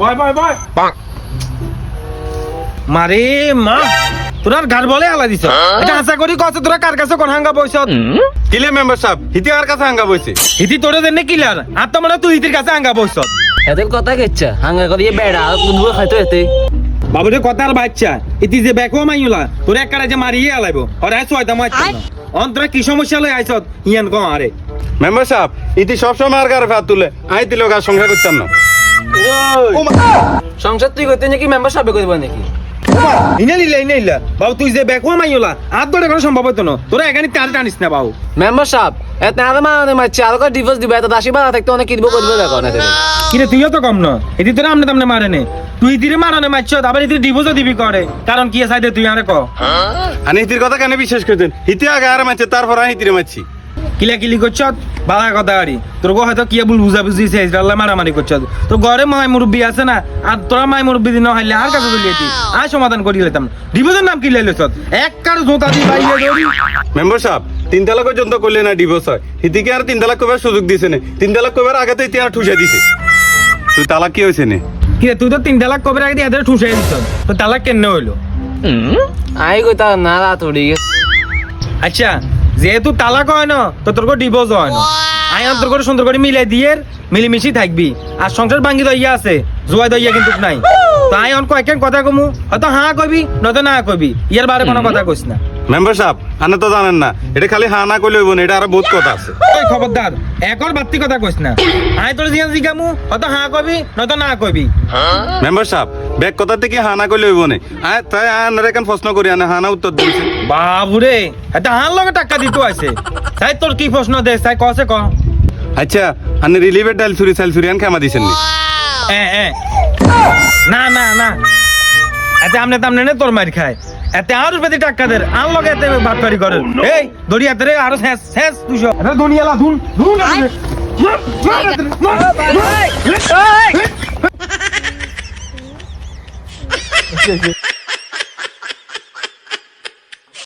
বয় বয় বয়। মারে মা তোরার গার বলে আলা দিছ। এটা আশা করি কত তোরা কার কাছে কোন হাঙ্গা বইছ? কিলে মেম্বার সাহেব হিতে আর কাছে হাঙ্গা বইছে? হিতি তোরে দেন কিলার আর তো মানে তুই হিতির কাছে হাঙ্গা বইছ। এদের কথা কেচ্ছা হাঙ্গা করিয়ে বেড়া কুদবো খাইতো এতে? বাবুরে কথার বাচ্চা ইতি যে বেকো মাইলা তোরে এক কারে যে মারিয়ে আলাইবো। আর আইছ হয়তো মাইছ অন্তরে কি সমস্যা লই আইছ ইয়ান কো আরে মেম্বার সাহেব ইতি সবসময় আর গারে ভাত তুলে আই দিল আর সংসার করতাম না। সংসার তুই করতে নাকি মেম্বার সাবে করব নাকি? ইনে লিলা ইনে লিলা বাবু তুই যে বেকো মাইলা আর ধরে কোনো সম্ভব হতো না। তোরা এখানে টান টানিস না বাবু। মেম্বার সাহেব এত না মানে মারছে আর ডিভোর্স দিবে এত দাসী বানা থাকতে অনেক কিনবো করবে দেখো না কিরে তুইও তো কম না। এটি তোরা আমনে তামনে মারে নে। তুই দিরে মারানে মারছ আবার এটি ডিভোর্সও দিবি করে। কারণ কি সাইডে তুই আরে ক? আনি হিতির কথা কেন বিশ্বাস করতেন? হিতে আগে আর মারছে তারপর আমি হিতিরে মারছি। কিলা কিলি করছ বালা কথা আরি তোর গো হয়তো কি বল বুঝা বুঝি শেষ আল্লাহ মারামারি করছ তোর ঘরে মাই মুরব্বী আছে না আর তোরা মাই মুরব্বী দিন হাইলে আর কাছে চলিয়েছি আয় সমাধান করি লেতাম ডিভোর্সের নাম কি লাইলেছ এক কার জোতা দি বাইরে দৌড়ি মেম্বার সাহেব তিন তালাক পর্যন্ত করলে না ডিভোর্স হয় হিতিকে আর তিন তালাক কবার সুযোগ দিছে না? তিন তালাক কবার আগে তো ইতি আর ঠুসে দিছে। তুই তালাক কি হয়েছে নে? কিরে তুই তো তিন তালাক কবে আগে এদের ঠুসে দিছ? তো তালাক কেন হইল আই কইতা না রাত উড়ি গেছে। আচ্ছা যেহেতু তালাক হয় না তো তোর ডিভোর্স হয় না। আই আর তোর করে সুন্দর করে মিলাই দিয়ে মিলিমিশি থাকবি। আর সংসার ভাঙ্গি দইয়া আছে জুয়াই দইয়া কিন্তু নাই। তাই অন কয়েকজন কথা কমু? হয়তো হ্যাঁ কবি নয়তো না কবি ইয়ার বারে কোনো কথা কইস না। মেম্বার সাহেব আপনি তো জানেন না এটা খালি হা না করলে হইব না এটা আরও বহুত কথা আছে। ওই খবরদার একর বাত্তি কথা কইস না। আই তোর জিয়া জিগামু হয়তো হ্যাঁ কবি নয়তো না কবি মেম্বার সাহেব ব্যাগ কথা থেকে হা না করলে হইব না আয় তাই আনার এখন প্রশ্ন করি আনে হা না উত্তর দিয়েছে বাবুরে এটা হার লগে টাকা দিতে আছে তাই তোর কি প্রশ্ন দে তাই কসে ক। আচ্ছা আপনি রিলিভের ডাল চুরি চাল চুরি আন খামা দিছেন নি? এ এ না না না। এতে আমনে তামনে নে তোর মার খায়। এতে আর বেশি টাকা দের আর লগে এতে বাটপারি করে এই দড়ি রে আরও শেষ শেষ দুশো। এটা দুনিয়ালা ধুন ধুন। 谢谢。